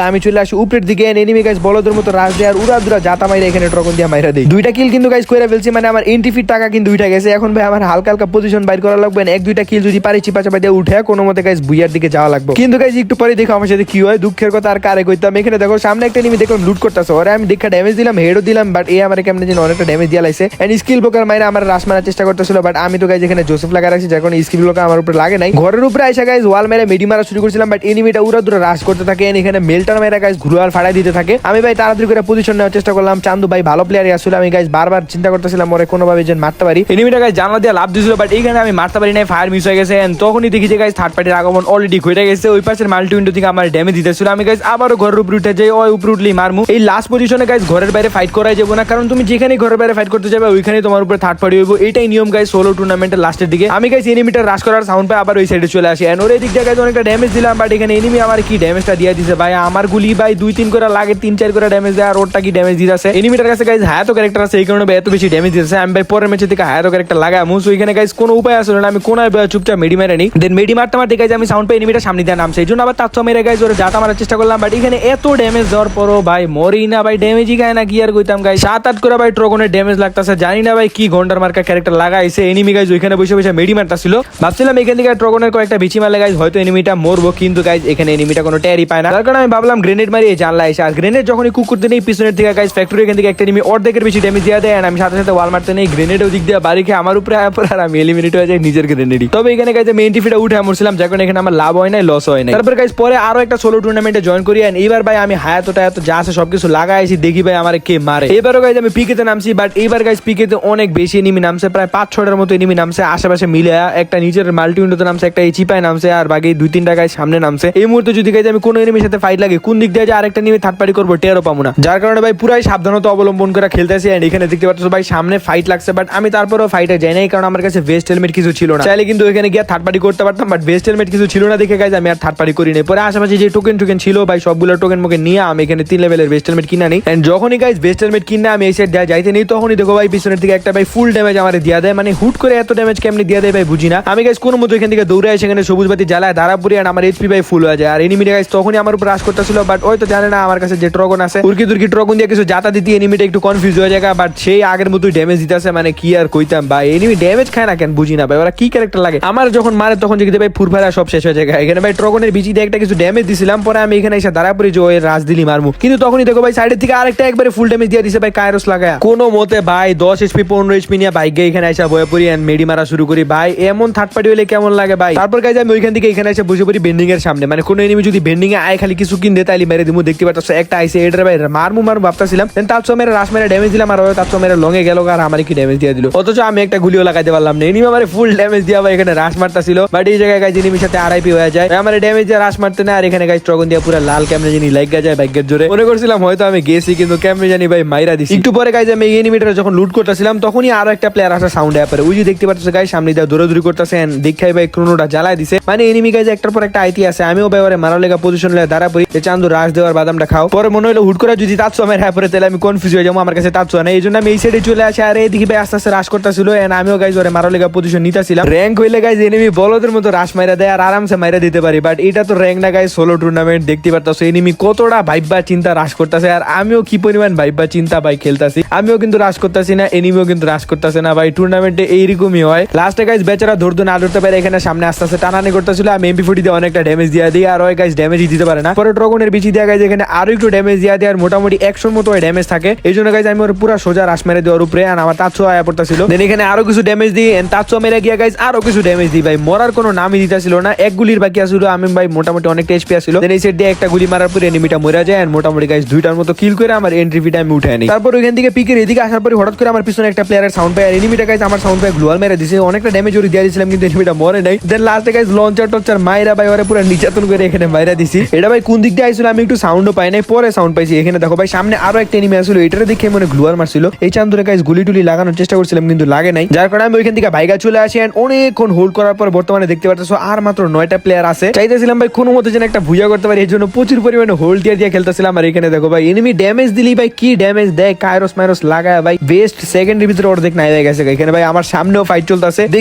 আমি চলে আসি উপরের দিকে এনিমি গাইজ বলদের মতো রাজ দেয় আর উড়া দুরা জাতা মাইরা এখানে ট্রকন দিয়ে মাইরা দিই দুইটা কিল কিন্তু গাইজ করে ফেলছি মানে আমার এন্ট্রি ফিট টাকা কিন্তু উঠে গেছে। এখন ভাই আমার হালকা হালকা পজিশন বাইর করা লাগবে এক দুইটা কিল যদি পারি চিপা চাপা দিয়ে উঠে কোনো মতে গাইজ বুইয়ার দিকে যাওয়া লাগবে। কিন্তু গাইজ একটু পরে দেখো আমার সাথে কি হয়, দুঃখের কথা আর কারে কইতাম। এখানে দেখো সামনে একটা নিমি দেখলাম লুট করতেছে। ওরে আমি দেখা ড্যামেজ দিলাম হেডও দিলাম বাট এ আমার কেমন যেন অনেকটা ড্যামেজ দিয়ে লাইছে এন্ড স্কিল ব্লকার মাইরা আমার রাস মারার চেষ্টা করতেছিল বাট আমি তো গাইজ এখানে জোসেফ লাগা রাখছি যখন স্কিল ব্লকার আমার উপরে লাগে নাই। ঘরের উপরে আইসা গাইজ ওয়াল মেরে মেডি মারা শুরু করছিলাম বাট এনিমিটা উড়া দূরে রাশ করতে থাকে, and এখানে মেলটার মেরা গাইজ ঘুরোয়াল ফাড়াই দিতে থাকে। আমি ভাই তাড়াতাড়ি করে পজিশন নেওয়ার চেষ্টা করলাম, চান্দু ভাই ভালো প্লেয়ারই আসলে আমি গাইজ বারবার চিন্তা করতেছিলাম, ওরে কোনোভাবে যেন মারতে পারি। এনিমিটা গাইজ জানলা দিয়ে লাভ দিছিল বাট এইখানে আমি মারতে পারি নাই ফায়ার মিস হয়ে গেছে, and তখনই দেখি যে গাইজ থার্ড পার্টির আগমন অলরেডি ঘটে গেছে, ওই পাশের মাল্টি উইন্ডো থেকে আমার ড্যামেজ দিতেছিল। আমি গাইজ আবারও ঘরের উপরে উঠে যাই, ওই উপরে উঠলেই মারমু। এই লাস্ট পজিশনে গাইজ ঘরের বাইরে ফাইট করাই যাব না, কারণ তুমি যেখানে ঘরের বাইরে ফাইট করতে যাবে ওইখানে তোমার উপরে থার্ড পার্টি হইব। এটাই নিয়ম গাইজ সোলো টুর্নামেন্টের লাস্টের দিকে। আমি গাইজ এনিমিটার রাশ করার সাউন্ড পাই, আবার ওই সাইডে চলে আসি। এন্ড ওর দিক গাইজ অনেকটা ড্যামেজ দিলাম বাট এখানে এনিমি আমার কি ড্যামেজটা দিয়ে দিছে, ভাই? আমার গুলি, ভাই, দুই, তিন করে লাগে, তিন, চার করে ড্যামেজ দেয়, আর ওরটা কি ড্যামেজ দিতেছে এনিমিটার কাছে গাইজ হায়াত ক্যারেক্টার আছে, এই কারণে এত বেশি ড্যামেজ দিতেছে। আমি, ভাই, পরের ম্যাচে থেকে হায়াত ক্যারেক্টার লাগাই মুস ওইখানে গাইজ কোনো উপায় আসলে না, আমি বইয়া চুপচাপ মেডি মেরে নি দেন মেডি মারতে মারতে গাইজ আমি সাউন্ড পাই এনিমিটা সামনে দিয়ে নামছে। এই জন্য আবার তার মেরে গাইজ ওরে জাতা মারার চেষ্টা করলাম বাট এখানে এত ড্যামেজ দেওয়ার পরও, ভাই মরি না, ভাই ড্যামেজই খায় না, কি আর কইতাম গাই সাত, আট করে, ভাই ট্রগনের ড্যামেজ লাগতাছে, জানি না ভাই কি ঘণ্টার মার্কা ক্যারেক্টার লাগাইছে এনিমি গাইজ ওইখানে বসে বসে মেডি মারতাছিল। ভাবছিলাম এখান থেকে ট্রগনের কয়েকটা বিচি মারলে গাইজ হয়তো এনিমিটা মরবো, কিন্তু গাইজ এখানে এনিমিটা কোনো ট্যারি পায় না। তার কারণে আমি ভাবলাম গ্রেনেড মারিয়ে জানলা এসে, আর গ্রেনেড যখনই কুকুর দিনে পিছনের দিকে গাইজ ফ্যাক্টরি এখান থেকে একটা এনিমি অর্ধেকের বেশি ড্যামেজ দিয়ে দেয় আমি সাথে সাথে ওয়াল মারতে নেই গ্রেনেডও দিক দিয়ে বাড়ি খেয়ে আমার উপরে আর আমি এলিমিনেট হয়ে যাই নিজের গ্রেনেডই তবে এখানে গাইজ মেইন টিফিটা উঠে আমরছিলাম যখন এখানে আমার লাভ হয় নাই লস হয় নাই। তারপর গাইজ পরে আরও একটা সোলো টুর্নামেন্টে জয়েন করি এইবার ভাই আমি হায়াত টায়াত যা আছে সবকিছু লাগাইছি, দেখি ভাই আমার কে মারে। এবারও গাইজ আমি পিকেতে নামছি বাট এইবার গাইজ পিকেতে অনেক বেশি এনিমি নামছে, প্রায় পাঁচ ছটার মতো এনিমি নামছে, আশেপাশে মিলে একটা নিচের মাল্টি উইন্ডোতে নামছে, একটা এই চিপায় নামছে, আর বাকি দুই, তিনটা গাইজ সামনে নামছে। এই মুহূর্তে যদি গাইজ আমি কোনো এনিমির সাথে ফাইট লাগে, কোন দিক দিয়ে যে আরেকটা নিয়ে থার্ড পার্টি করব টেরও পাবো না। যার কারণে ভাই পুরাই সাবধানতা অবলম্বন করে খেলতেছি এন্ড এখানে দেখতে পাচ্ছ ভাই সামনে ফাইট লাগছে বাট আমি তারপরেও ফাইটে যাই নাই, কারণ আমার কাছে ভেস্ট হেলমেট কিছু ছিল না। চাইলে কিন্তু এখানে গিয়ে থার্ড পার্টি করতে পারতাম বাট ভেস্ট হেলমেট কিছু ছিল না দেখে গাইজ আমি আর থার্ড পার্টি করি নাই। পরে আশেপাশে যে টোকেন টোকেন ছিল ভাই, সবগুলো টোকেন মুখে নিয়ে আমি এখানে তিন লেভেলের ভেস্ট হেলমেট কিনা নেই। এন্ড যখনই গাইজ ভেস্ট হেলমেট কিনে আমি এই সাইড যাইতে নেই তখনই দেখো ভাই, পিছনের দিকে একটা ভাই ফুল ড্যামেজ আমার দিয়া দেয়। মানে হুট করে এত ড্যামেজ কেমনি দিয়া দেয় ভাই, বুঝি না। আমি গাইজ কোনো মতো এখান থেকে দৌড়ে আসে এখানে সবুজ বাতি জ্বালায় ধারা পড়ি আমার এইচপি ভাই ফুল হয়ে যায়। আর এনিমিটা গাইজ তখনই আমার উপর রাশ করতেছিল বাট ওই তো জানে না আমার কাছে যে ট্রগন আছে। উর্কি দুর্কি ট্রগন দিয়ে কিছু জাতা দিতে এনিমিটা একটু কনফিউজ হয়ে যায় বাট সেই আগের মতোই ড্যামেজ দিতেছে মানে কি আর কইতাম ভাই। এনিমি ড্যামেজ খায় না কেন, বুঝি না ভাই, ওরা কি ক্যারেক্টার লাগে? আমার যখন মারে, তখন দেখতে ভাই ফুরফারা সব শেষ হয়ে যায় এখানে ভাই ট্রগনের বিচি দিয়ে একটা কিছু ড্যামেজ দিছিলাম, পরে আমি এখানে এসে দাঁড়া পড়ি যে ওই রাজ দিলি মারমু। কিন্তু তখনই দেখো ভাই সাইডের থেকে আরেকটা একবারে ফুল ড্যামেজ দিয়ে দিছে ভাই কায়রস লাগায়। কোনো মতে, ভাই, দশ এইচপি পনেরো এইচপি নিয়ে বাইক এখানে এসে বয়ে পড়ি and মেডি মারা শুরু করি। ভাই, এমন থার্ড পার্টি হলে কেমন লাগে, ভাই? তারপর গাইজ আমি ওইখান থেকে এখানে এসে বসে পড়ি বেন্ডিং এর সামনে। মানে কোনো এনিমি যদি বেন্ডিং এ আয়, খালি কিছু কিন দে তাইলে মেরে দিমু। দেখতে পাচ্ছ, একটা আইসে এটার ভাই, মারমু মারমু, ভাবতাছিলাম। দেন তার সময় রাস মেরে ড্যামেজ দিলাম, আর তার সময় লঙে গেল আর আমার কি ড্যামেজ দিয়ে দিল? অথচ আমি একটা গুলিও লাগাইতে পারলাম না। এনিমি আমার ফুল ড্যামেজ দিয়া ভাই এখানে রাস মারতাছিল। বাট এই জায়গায় গাইজ এনিমির সাথে আরআইপি হয়ে যায়। আমার ড্যামেজ দিয়ে রাস মারতে না আর এখানে গাইজ ট্রগন দিয়া পুরো লাল ক্যামেরা জানি লাইগা যায় বাইকের জোরে। মনে করছিলাম হয়তো আমি গেছি, কিন্তু ক্যামেরা জানি ভাই মাইরা দিছি। একটু পরে গাইজ আমি এনিমিটার যখন লুট করতেছিলাম, তখনই আরও একটা প্লেয়ার আসা সাউন্ড অ্যাপারে ওই যে দেখতে পাচ্ছ গাইজ সামনে দিয়ে দৌড়াদৌড়ি করতেছে দেখাই ভাই ক্রোনোটা জ্বালাই দিছে। মানে এনিমি গাইজ একটার পর একটা আইটি আছে, আমিও ওরে মারা লেগা পজিশন লেগে দাঁড়া পড়ি যে চান্দু রাস দেওয়ার বাদামটা খাও। পরে মনে হলো হুট করে যদি তাৎসু আমার হ্যাঁ পরে তাহলে আমি কনফিউজ হয়ে যাব, আমার কাছে তাৎসু না এই জন্য আমি এই সাইডে চলে আসি, আর এইদিকে ভাই আস্তে আস্তে রাস করতেছিল এন্ড আমিও গাইজ ওরে মারা লেগা পজিশন নিতেছিলাম। র্যাঙ্ক হইলে গাইজ এনিমি বলদের মতো রাস মাইরা দেয় আর আরামসে মাইরা দিতে পারি। বাট এটা তো র্যাঙ্ক না গাইজ সোলো টুর্নামেন্ট দেখতে পারতাছো এনিমি কতটা ভাইবা চিন্তা রাস করতেছে। আর আমিও কি পরিমাণ ভাইবা চিন্তা ভাই খেলতাছি। আমিও কিন্তু রাস করতেছি না এনিমিও কিন্তু রাস করতেছে না ভাই। টুর্নামেন্টে এইরকমই হয়। লাস্টে গাইজ বেচারা ধরতো না, ধরতে পারে এখানে সামনে আস্তে আস্তে টানানি করতেছিল, আমি এমপি ফুটি দিয়ে অনেকটা ড্যামেজ দিয়ে দিই, আর ওই গাইজ ড্যামেজই দিতে পারে না। পরে ট্রগনের বিচি দেওয়া গাইজ এখানে আরও একটু ড্যামেজ দিয়ে দেয় আর মোটামুটি একশোর মতো ড্যামেজ থাকে। এই জন্য গাইজ আমি ওর পুরো সোজা রাস মেরে দেওয়ার উপরে আর আমার তাৎসু আয়া পড়তেছিল। দেন এখানে আরও কিছু ড্যামেজ দিই তাৎসু মেরে গিয়া গাইজ আরও কিছু ড্যামেজ দিই। ভাই, মরার কোনো নামই দিতেছিল না। এক গুলির বাকি আসছিল আমি ভাই মোটামুটি অনেকটা এইচপি আসছিল দেন এই সাইড দিয়ে একটা গুলি মারার পরে এনিমিটা মরে যায়, and মোটামুটি গাইজ দুইটার মতো কিল করে আমার এন্ট্রি ফিটা আমি উঠে আনি তারপর ওইখান থেকে পিকের এদিকে আসার পরে হঠাৎ করে আমার পিছনে একটা প্লেয়ারের সাউন্ড পায় আর এনিমিটা গাইজ আমার সাউন্ড পায় গ্লোয়াল মেরে দিছে। অনেকটা ড্যামেজ ওরে দিয়ে দিয়েছিলাম কিন্তু এনিমিটা মরে নাই। দেন লাস্টে গাইজ লঞ্চার টঞ্চার মাইরা ভাই, ওরে পুরো নির্যাতন করে এখানে মাইরা দিছি। এটা ভাই কোন দিক দিয়ে আইছিল আমি একটু সাউন্ডও পাই নাই, পরে সাউন্ড পাইছি। এখানে দেখো ভাই, সামনে আরও একটা এনিমি আসলো এটারে দেখে মনে গ্লুয়ার মারছিল। এই চান্দুরে গাইজ গুলি টুলি লাগানোর চেষ্টা করছিলাম, কিন্তু লাগে নাই। যার কারণে আমি ওইখান থেকে ভাইগা চলে আসি and অনেকক্ষণ হোল্ড করার পর বর্তমানে দেখতে পাচ্ছ আর মাত্র নয়টা প্লেয়ার আছে। চাইতেছিলাম ভাই কোনো মতো যেন একটা ভুইয়া করতে পারি এর জন্য প্রচুর পরিমাণে হোল্ড দিয়ে দিয়ে খেলতেছিলাম। আর এখানে দেখো ভাই এনিমি ড্যামেজ দিলি ভাই কি ড্যামেজ দেয় কায়রস মাইরস লাগায় ভাই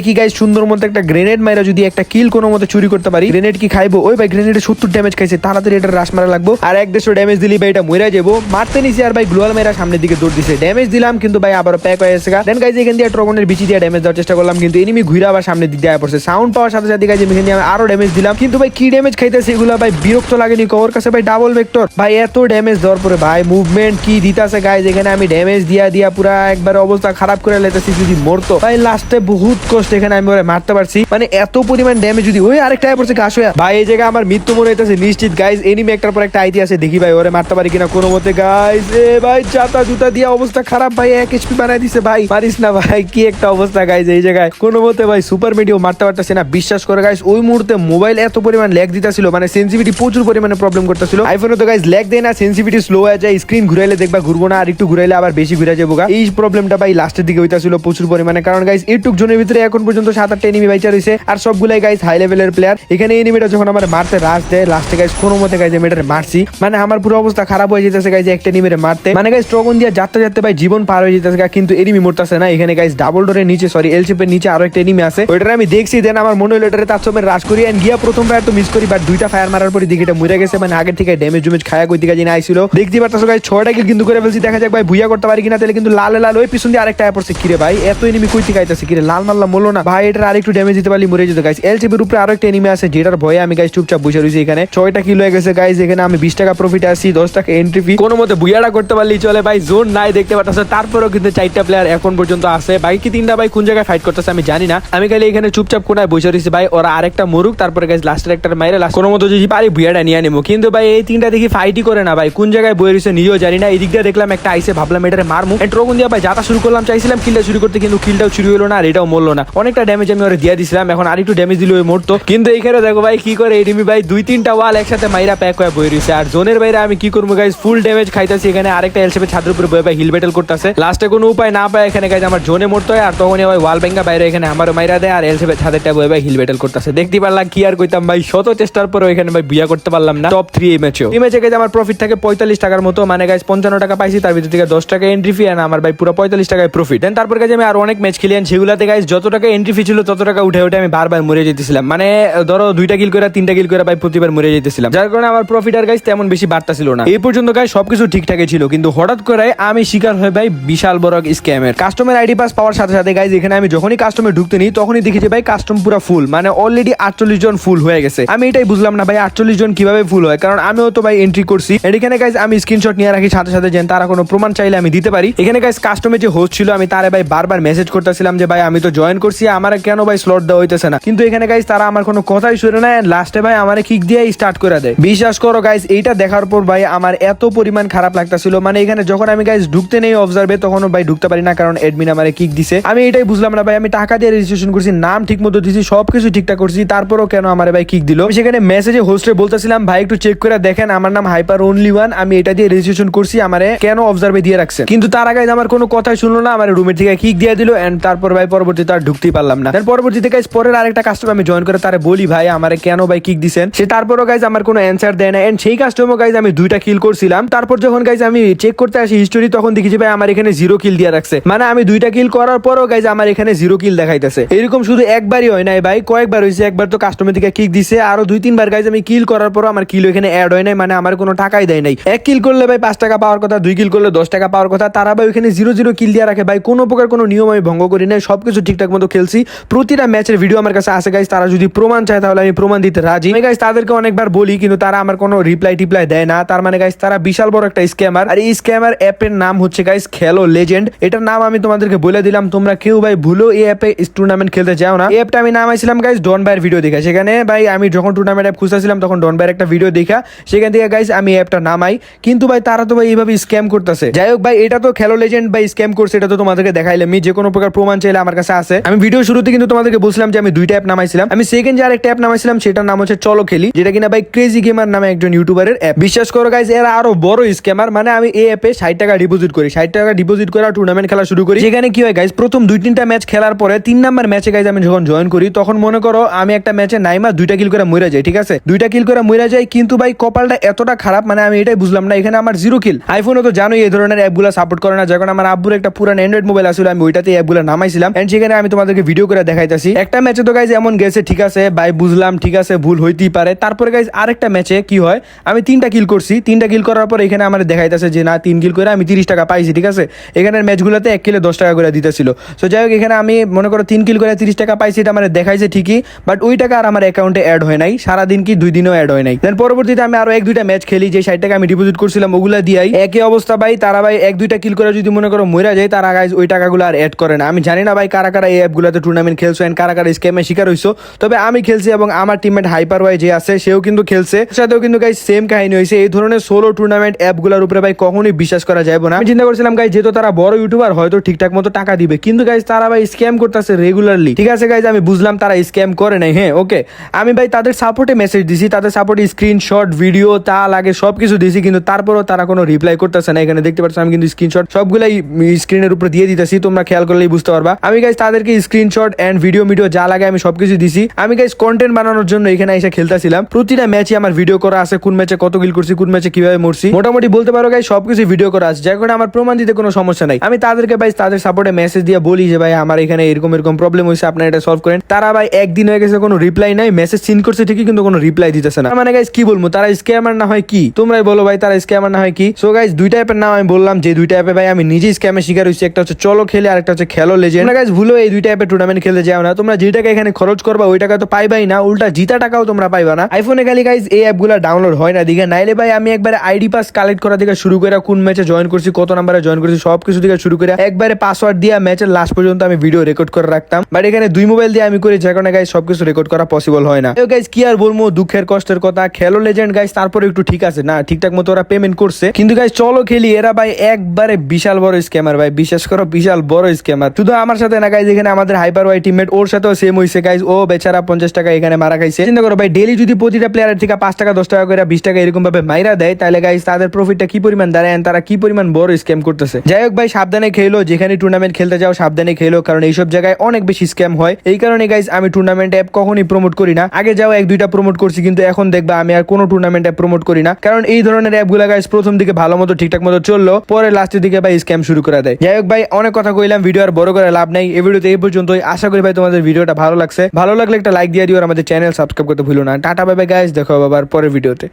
কি চেষ্টা করলাম, কিন্তু ঘুরে আবার সাউন্ড পাওয়ার সাথে সাথে আমি আরও ড্যামেজ দিলাম। কিন্তু, ভাই, কি ড্যামেজ খাইতেছে এগুলো, ভাই, বিরক্ত লাগেনি কবর কাছে, ভাই ডাবল ভেক্টর ভাই, এত ড্যামেজ দেওয়ার পরে, ভাই মুভমেন্ট কি দিতাছে গাইজ এখানে আমি ড্যামেজ দিয়া দিয়া পুরা একবার অবস্থা খারাপ করে লেতেছি যদি মরতো। ভাই লাস্টে বহুত কষ্ট এখানে আমি ওরে মারতে পারছি। মানে এত পরিমাণ ড্যামেজ যদি ওই আরেকটা পড়ছে ঘাস হয়ে ভাই, এই জায়গায় আমার মৃত্যু মনে হইতেছে, নিশ্চিত। গাইজ এনিমি একটার পর একটা আইটি আছে, দেখি ভাই ওরে মারতে পারি কিনা কোনো মতে। গাইজ এ ভাই চাতা জুতা দিয়া অবস্থা খারাপ ভাই, এক এইচপি বানাই দিছে ভাই। পারিস না ভাই, কি একটা অবস্থা গাইজ এই জায়গায়। কোনো মতে ভাই সুপার মিডিও মারতে পারতেছে না, বিশ্বাস করে গাইজ ওই মুহূর্তে মোবাইল এত পরিমাণ ল্যাগ দিতেছিল মানে সেন্সিভিটি প্রচুর পরিমাণে প্রবলেম করতেছিল। আইফোনে তো গাইজ ল্যাগ দেয় না সেন্সিভিটি স্লো হয়ে যায় স্ক্রিন ঘুরাইলে দেখবা ঘুরবো না, আর একটু ঘুরাইলে আবার বেশি ঘুরে যাব। গা। এই প্রবলেমটা ভাই লাস্টের দিকে প্রচুর পরিমাণে। কারণ ভিতরে এখন পর্যন্ত সাত আটটা এনিমি আর সবগুলাই হাই লেভেলের প্লেয়ার এখানে এনিমিটা যখন আমার মারতে রাশ দেয় লাস্টে কোনো মতে গাইজ আমি এটারে মারছি। মানে আমার পুরো অবস্থা খারাপ হয়ে যেতেছে গাইজ একটা এনিমিরে মারতে। মানে ট্রগন দিয়ে যাতে যাতে ভাই জীবন পার হয়ে যেতেছে কিন্তু এনিমি মরতেছে না। এখানে ডাবল ডোরের নিচে সরি এল নিচে আরও একটা এনিমি আছে। ওইটারে আমি দেখছি দেন আমার মনে হলো তার সময় রাশ করি। গিয়া প্রথম ফায়ার তো মিস করি বাট দুইটা ফায়ার মারার পরে দিকে এটা মরে গেছে। মানে আগে থেকে ড্যামেজ জুমেজ খায়া কই দিকে জিনা আইছিল। দেখতে পারতাছো গাইজ ছয়টা কিল কিন্তু করে ফেলছি। দেখা যাক ভাই ভুইয়া করতে পারি কিনা, তাহলে কিন্তু লাল লাল ওই পিছন দিয়ে আরেকটা পড়ছে। কিরে ভাই, এত এনিমি কই থেকে আইতাছে? কিরে, লাল মারলাম বলল না? ভাই, এটার আরেকটু ড্যামেজ দিতে পারলি মরে যেত গাইজ এল শেপের উপরে আরও একটা এনিমি আছে, যেটার ভয়ে আমি গাইজ চুপচাপ বসে রয়েছি এখানে। ছয়টা কিলো হয়ে গেছে গাইজ এখানে আমি বিশ টাকা প্রফিট আসছি দশ টাকা এন্ট্রি ফি কোনো মতে বুয়াটা করতে পারলি চলে, ভাই জোন নাই দেখতে পাচ্ছ তারপরেও কিন্তু চারটা প্লেয়ার এখন পর্যন্ত আছে। বাকি তিনটা, ভাই, কোন জায়গায় ফাইট করতেছে আমি জানি না। আমি খালি এখানে চুপচাপ কোনায় বসে রয়েছি ভাই। ওরা আরেকটা মরুক, তারপরে গাইজ লাস্টের একটা মাইরে লাস্ট কোনো মতো যদি পারি বুয়াটা নিয়ে নেব কিন্তু, ভাই, এই তিনটা দেখি ফাইটই করে না, ভাই। কোন জায়গায় বয়ে রয়েছে নিজেও জানি না। এই দিক দিয়ে দেখলাম একটা আইসে, ভাবলাম এটারে মারমু। ট্রগুন দিয়ে ভাই, যাতা শুরু করলাম, চাইছিলাম কিলটা শুরু করতে, কিন্তু কিলটাও চুরি হলো না আর এটাও মরলো না। অনেকটা ড্যামেজ আমি ওরা দিয়ে দিছিলাম, এখন আর একটু ড্যামেজ দিলে ওই মরতো। কিন্তু এইখানে দেখো ভাই, কি করে এডিমি ভাই, দুই তিনটা ওয়াল একসাথে মাইরা প্যাক হয়ে বয়ে রয়েছে আর জোনের বাইরে আমি কি করব গাইজ ফুল ড্যামেজ খাইতেছি এখানে। আরেকটা এলসেপে ছাদের উপরে বয়ে ভাই হিল ব্যাটেল করতেছে। লাস্টে কোনো উপায় না পায় এখানে গাইজ আমার জোনে মরতে হয়, আর তখনই ভাই ওয়াল ব্যাঙ্গা বাইরে এখানে আমার মাইরা দেয়, আর এলসেপে ছাদেরটা বয়ে ভাই হিল ব্যাটেল করতেছে। দেখতে পারলাম কি আর কইতাম ভাই, শত চেষ্টার পরে এখানে ভাই বিয়া করতে পারলাম না। টপ থ্রি এই ম্যাচেও এই ম্যাচে গাইজ আমার প্রফিট থাকে পঁয়তাল্লিশ টাকার মতো। মানে গাইজ পঞ্চান্ন টাকা পাইছি, তার ভিতর থেকে দশ টাকা এন্ট্রি ফি আর আমার ভাই পুরো পঁয়তাল্লিশ টাকায় প্রফিট দেন তারপর গাইজ আমি আর অনেক ম্যাচ খেলি and সেগুলাতে গাইজ যত টাকা এন্ট্রি ফি ছিল, তত টাকা উঠে উঠে আমি বারবার মরে যেতেছিলাম। মানে ধরো দুইটা কিল করে তিনটা কিল করে ভাই প্রতিবার মরে যেতেছিলাম। যার কারণে আমার প্রফিট আর গাইজ তেমন বেশি বাড়তাছিল না। এই পর্যন্ত গাইজ সবকিছু ঠিকঠাকই ছিল, কিন্তু হঠাৎ করে আমি শিকার হয়ে ভাই বিশাল বড় স্ক্যামের কাস্টমার আইডি পাস পাওয়ার সাথে সাথে গাইজ এখানে আমি যখনই কাস্টমে ঢুকতে নিই, তখনই দেখি যে ভাই কাস্টম পুরো ফুল মানে অলরেডি আটচল্লিশ জন ফুল হয়ে গেছে। আমি এটাই বুঝলাম না ভাই আটচল্লিশ জন কীভাবে ফুল হয়, কারণ আমিও তো ভাই এন্ট্রি করছি। এখানে গাইজ আমি স্ক্রিনশট নিয়ে রাখি, সাথে সাথে যেন তারা কোনো প্রমাণ চাইলে আমি দিতে পারি। এখানে গাইজ কাস্টমে যে হোস্ট ছিল, আমি তারে ভাই বারবার মেসেজ করতেছিলাম যে, ভাই, আমি তো জয়েন করছি, আমার কেন ভাই স্লট দেওয়া হইতেছে না? কিন্তু এখানে গাইস তারা আমার কোনো কথাই শুনে না লাস্টে ভাই আমার কিক দিয়ে স্টার্ট করে দেয়। বিশ্বাস করো গাইজ এইটা দেখার পর ভাই আমার এত পরিমাণ খারাপ লাগতাছিল। মানে এখানে যখন আমি গাইজ ঢুকতে নেই অবজার্ভে তখনও ভাই ঢুকতে পারি না, কারণ এডমিন আমার কিক দিছে। আমি এটাই বুঝলাম না ভাই, আমি টাকা দিয়ে রেজিস্ট্রেশন করছি, নাম ঠিক মতো দিছি, সবকিছু ঠিকঠাক করছি, তারপরও কেন আমার ভাই কিক দিল? সেখানে মেসেজে হোস্টে বলতেছিলাম, ভাই, একটু চেক করে দেখেন, আমার নাম হাইপার অনলি ওয়ান আমি এটা দিয়ে রেজিস্ট্রেশন করছি, আমারে কেন অবজার্ভে দিয়ে রাখছে কিন্তু তার আমার কোনো কথাই শুনলো না, আমার রুমের থেকে কিক দিয়ে দিল এন্ড তারপর ভাই পরবর্তীতে আর ঢুকতেই পারলাম না। পরবর্তীতে গাইজ পরের আরেকটা কাস্টমার আমি জয়েন করে তারা বলি ভাই, আমার কেন ভাই কিক দিছেন? সে তারপরও গাইজ আমার কোনো অ্যান্সার দেয় না এন্ড সেই কাস্টমার গাইজ আমি দুইটা কিল করছিলাম। তারপর যখন গাইজ আমি চেক করতে আসি হিস্টোরি তখন দেখি যে ভাই আমার এখানে জিরো কিল দিয়ে রাখছে। মানে আমি দুইটা কিল করার পরও গাইজ আমার এখানে জিরো কিল দেখাইতেছে। এরকম শুধু একবারই হয় নাই ভাই, কয়েকবার হয়েছে, একবার তো কাস্টমার থেকে কিক দিছে আরও দুই, তিনবার গাইজ আমি কিল করার পরও আমার কিল এখানে অ্যাড হয় নাই মানে আমার কোনো টাকাই দেয় নাই। এক কিল করলে ভাই পাঁচ টাকা পাওয়ার কথা, দুই কিল করলে দশ টাকা পাওয়ার কথা, তারা ভাই ওখানে জিরো জিরো কিল দিয়ে রাখে। ভাই, কোনো প্রকার কোনো নিয়ম আমি ভঙ্গ করি নাই। সবকিছু ঠিকঠাক মতো খেলছি। প্রতিটা ম্যাচের ভিডিও আমার কাছে আসে গাইজ তারা যদি প্রমাণ চায়, তাহলে আমি প্রমাণ দিতে রাজি। গাইজ তাদেরকে অনেকবার বলি, কিন্তু তারা আমার কোনো রিপ্লাই টিপ্লাই দেয় না। তার মানে গাইজ তারা বিশাল বড় একটা স্ক্যামার আর এই স্ক্যামার অ্যাপের নাম হচ্ছে গাইজ খেলো লেজেন্ড এটার নাম আমি তোমাদেরকে বলে দিলাম। তোমরা কেউ, ভাই, ভুলো এই অ্যাপে টুর্নামেন্ট খেলতে যাও না। এই অ্যাপটা আমি নাম নামাইছিলাম গাইজ ডন ভাইয়ের ভিডিও দেখা। সেখানে, ভাই, আমি যখন টুর্নামেন্ট অ্যাপ খুঁজতেছিলাম, তখন ডন ভাইয়ের একটা ভিডিও দেখা। সেখান থেকে গাইজ আমি অ্যাপটা নামাই। কিন্তু, ভাই, তারা তো, ভাই এইভাবে স্ক্যাম করতেছে। যাই হোক, ভাই, এটা তো খেলো লেজেন্ড বা স্ক্যাম করছে এটা তো তোমাদেরকে দেখাইলে আমি যে কোনো প্রকার প্রমাণ চাইলে আমার কাছে আছে। আমি ভিডিও শুরুতে কিন্তু তোমাদেরকে বলছিলাম যে আমি দুইটা অ্যাপ নামাইছিলাম। আমি সেকেন্ড যে আরেকটা অ্যাপ নামাইছিলাম, সেটার নাম হচ্ছে চলো খেলি যেটা কিনা ভাই ক্রেজি গেমার নামে একজন ইউটিউবারের অ্যাপ বিশ্বাস করো গাইজ এরা আরও বড় স্ক্যামার মানে আমি এই অ্যাপে ষাট টাকা ডিপোজিট করি। ষাট টাকা ডিপোজিট করে টুর্নামেন্ট খেলা শুরু করি। সেখানে কি হয় গাইজ প্রথম দুই তিনটা ম্যাচ খেলার পরে তিন নাম্বার ম্যাচে গাইজ আমি যখন জয়েন করি, তখন মনে করো আমি একটা ম্যাচে নাইমা দুইটা কিল করে মরে যাই ঠিক আছে? দুইটা কিল করে মরে যাই কিন্তু ভাই কপালটা এতটা খারাপ মানে আমি এটাই বুঝলাম না, এখানে আমার জিরো কিল আইফোনে তো জানোই এই ধরনের অ্যাপগুলো সাপোর্ট করে না যখন আমার আব্বুর একটা পুরান অ্যান্ড্রয়েড মোবাইল আসলে, আমি ওইটাতে অ্যাপগুলো নামাইছিলাম। এন্ড সেখানে আমি তোমাদেরকে ভিডিও করে দেখাইতেছি। একটা ম্যাচে তো গাইজ এমন গেছে, ঠিক আছে, ভাই বুঝলাম, ঠিক আছে, ভুল হইতেই পারে। তারপরে গাইজ আরেকটা ম্যাচে কি হয়, আমি তিনটা কিল করছি। তিনটা কিল করার পর এখানে আমার দেখাইতেছে যে, না, তিন কিল করে আমি তিরিশ টাকা পাইছি, ঠিক আছে? এখানের ম্যাচগুলোতে এক কিলো দশ টাকা করে দিতেছিল। সো যাই হোক, এখানে আমি মনে করো তিন কিল করে তিরিশ টাকা পাইছি, এটা আমার দেখাইছে ঠিকই। বাট ওই টাকা আর আমার অ্যাকাউন্টে অ্যাড হয় নাই। সারাদিন কি দুই দিনও অ্যাড হয় নাই। দেন পরবর্তীতে আমি আরও এক দুইটা ম্যাচ খেলি, যে ষাট টাকা আমি ডিপোজিট করছিলাম, ওগুলা দিয়াই। একই অবস্থা ভাই, তারা ভাই এক দুইটা কিল করে যদি মনে করো মরা যায় তারা গাইজ ওই টাকাগুলো আর অ্যাড করে না। আমি জানি না ভাই কারা কারা এই অ্যাপগুলোতে টুর্নামেন্ট খেলছো অ্যান্ড কারা কারা স্ক্যামে শিকার হইছো। তবে আমি খেলছি এবং আমার টিমমেট হাইপার ওয়াই যে আছে, সেও কিন্তু খেলছে। সাথেও কিন্তু গাইজ সেম কাহিনী হয়েছে এই ধরনের সোলো টুর্নামেন্ট অ্যাপগুলোর উপরে ভাই কখনোই বিশ্বাস করা যাবে না। আমি চিন্তা করছিলাম গাইজ যেহেতু তারা বড় ইউটিউবার হয়তো ঠিকঠাক মতো টাকা দিবে। কিন্তু গাইজ তারা ভাই স্ক্যাম করতেছে রেগুলারলি ঠিক আছে গাইজ আমি বুঝলাম তারা স্ক্যাম করে নাই। হ্যাঁ ওকে আমি ভাই তাদের সাপোর্টে মেসেজ দিছি। তাদের সাপোর্টে স্ক্রিনশট ভিডিও তা, লাগে সব কিছু দিছি। কিন্তু তারপরও তারা কোনো রিপ্লাই করতেছে না। এখানে দেখতে পাচ্ছ, আমি কিন্তু স্ক্রিনশট সবগুলাই স্ক্রিনের উপরে দিয়ে দিতেছি, তোমরা খেয়াল করলেই বুঝতে পারবা। আমি গাইজ তাদেরকে স্ক্রিনশট এন্ড ভিডিও ভিডিও যা লাগে আমি সবকিছু দিছি। আমি গাইজ কন্টেন্ট বানানোর জন্য এখানে এসে খেলতেছিলাম। প্রতিটা ম্যাচে আমার ভিডিও করা আছে, কোন ম্যাচে কত গিল করছি, কোন ম্যাচে কীভাবে মরছি। মোটামুটি বলতে পারো গাইজ সবকিছু ভিডিও করা আছে। যার কারণে আমার প্রমাণ দিতে কোনো সমস্যা নাই। আমি তাদেরকে ভাই তাদের সাপোর্টে মেসেজ দিয়ে বলি যে ভাই, আমার এখানে এরকম এরকম প্রবলেম হয়েছে, আপনারা এটা সলভ করেন। তারা ভাই একদিন হয়ে গেছে, কোনো রিপ্লাই নাই। মেসেজ সিন করছে ঠিকই, কিন্তু কোনো রিপ্লাই দিতেছে না। মানে গাইজ কি বলব, তারা স্ক্যামার না হয় কি? তোমরাই বলো ভাই, তারা স্ক্যামার না হয় কি? সো গাইজ দুইটা অ্যাপের নাম আমি বললাম, যে দুইটা অ্যাপে ভাই আমি নিজেই স্ক্যামে শিকার হয়েছি। একটা হচ্ছে চলো খেলে আর একটা হচ্ছে খেলো লেজেন্ড তোমরা গাইজ ভুলো এই দুইটা অ্যাপে টুর্নামেন্ট খেলতে যাও না। তোমরা যে টাকা এখানে খরচ করবা, ওই টাকা তো পাইবাই না। উল্টা জিতা টাকাও তোমরা পাইবা না। আইফোনে খালি গাইজ এই অ্যাপগুলো ডাউনলোড হয় না। দিকে নাইলে ভাই আমি একবারে আইডি পাস কালেক্ট করা থেকে শুরু করে কোন ম্যাচে জয়েন করছি, কত নাম্বারে জয়েন করছি সব কিছু থেকে শুরু করে একবারে পাসওয়ার্ড দিয়ে ম্যাচের লাস্ট পর্যন্ত আমি ভিডিও রেকর্ড করে রাখতাম। বাট এখানে দুই মোবাইল দিয়ে আমি করি যে কারণে গাইজ সবকিছু রেকর্ড করা পসিবল হয় না। গাইজ কি আর বলব, দুঃখের, কষ্টের কথা। খেলো লেজেন্ড গাইজ তারপরে একটু ঠিক আছে। না, ঠিকঠাক মতো ওরা পেমেন্ট করছে। কিন্তু গাইজ চলো খেলি, এরা ভাই একবারে বিশাল বড় স্ক্যামার ভাই, বিশ্বাস করো, বিশাল বড় স্ক্যামার শুধু আমার সাথে না গাইজ এখানে আমাদের হাইপার ওয়াই টিমমেট ওর সাথেও সেম হয়েছে গাইজ ও বেচারা পঞ্চাশ টাকা এখানে মারা খাইছে। চিন্তা করো ভাই ডেলি যদি প্রতিটা প্লেয়ারের থেকে পাঁচ টাকা, দশ টাকা করে, বিশ টাকা এরকম ভাবে মাইরা দেয়, তাহলে গাইজ তাদের প্রফিটটা কি পরিমাণ দাঁড়ায় তারা কি পরিমাণ বড় স্ক্যাম করতেছে? যাই হোক ভাই, সাবধানে খেলো, যেখানে টুর্নামেন্ট খেলতে যাও, সাবধানে খেলো, কারণ এইসব জায়গায় অনেক বেশি স্ক্যাম হয়। এই কারণে গাইজ আমি টুর্নামেন্ট অ্যাপ কখনই প্রমোট করি না। আগে যাও, এক, দুইটা প্রমোট করছি, কিন্তু এখন দেখবা আমি আর কোনো টুর্নামেন্ট অ্যাপ প্রমোট করি না। কারণ এই ধরনের অ্যাপগুলো গাইজ প্রথম দিকে ভালো মতো, ঠিকঠাক মতো চলল, পরে লাস্টের দিকে ভাই স্ক্যাম শুরু করে দেয়। যাই হোক ভাই, অনেক কথা কইলাম ভিডিও আর বড় করে লাভ নাই। এই ভিডিওতে এই পর্যন্তই। আশা করি ভাই তোমাদের ভিডিওটা ভালো লাগছে। ভালো লাগলে একটা লাইক দিয়ে দিও আর আমাদের চ্যানেল সাবস্ক্রাইব করতে ভুলো না। টাটা বাই গাইজ দেখো আবার পরের ভিডিওতে